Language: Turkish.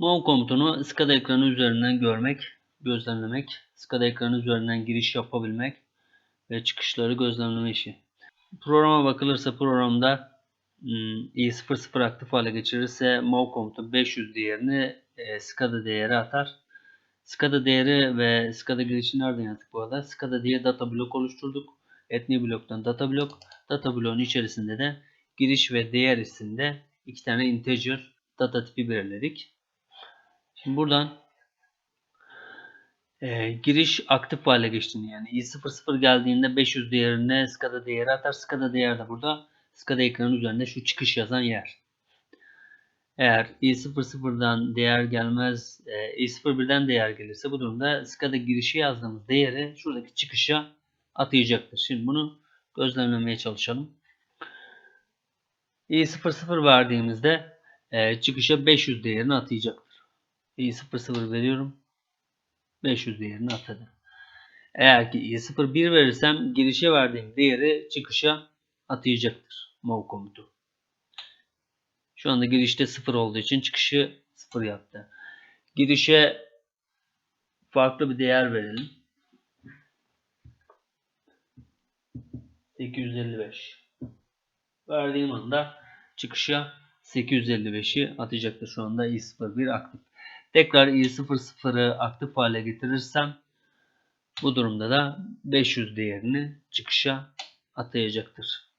Move komutunu SCADA ekranı üzerinden görmek, gözlemlemek, SCADA ekranı üzerinden giriş yapabilmek ve çıkışları gözlemleme işi. Programa bakılırsa programda hmm, i00 aktif hale geçirirse move komutu 500 değerini e, SCADA değeri atar. SCADA değeri ve SCADA girişi nereden yazdık bu arada? SCADA diye data blok oluşturduk. Etni bloktan data blok. Data bloğun içerisinde de giriş ve değer isimde iki tane integer data tipi belirledik. Şimdi buradan e, giriş aktif hale geçtiğini yani i00 geldiğinde 500 değerine SCADA değeri atar. SCADA değer de burada SCADA ekranı üzerinde şu çıkış yazan yer. Eğer i00'dan değer gelmez, e, i01'den değer gelirse bu durumda SCADA girişi yazdığımız değeri şuradaki çıkışa atayacaktır. Şimdi bunu gözlemlemeye çalışalım. i00 verdiğimizde e, çıkışa 500 değerini atayacaktır. İ00 veriyorum. 500 değerini atadı. Eğer ki i01 verirsem girişe verdiğim değeri çıkışa atayacaktır. Move komutu. Şu anda girişte 0 olduğu için çıkışı 0 yaptı. Girişe farklı bir değer verelim. 855. Verdiğim anda çıkışa 855'i atacaktır. Şu anda i01 aktif. Tekrar i00'ı aktif hale getirirsem bu durumda da 500 değerini çıkışa atayacaktır.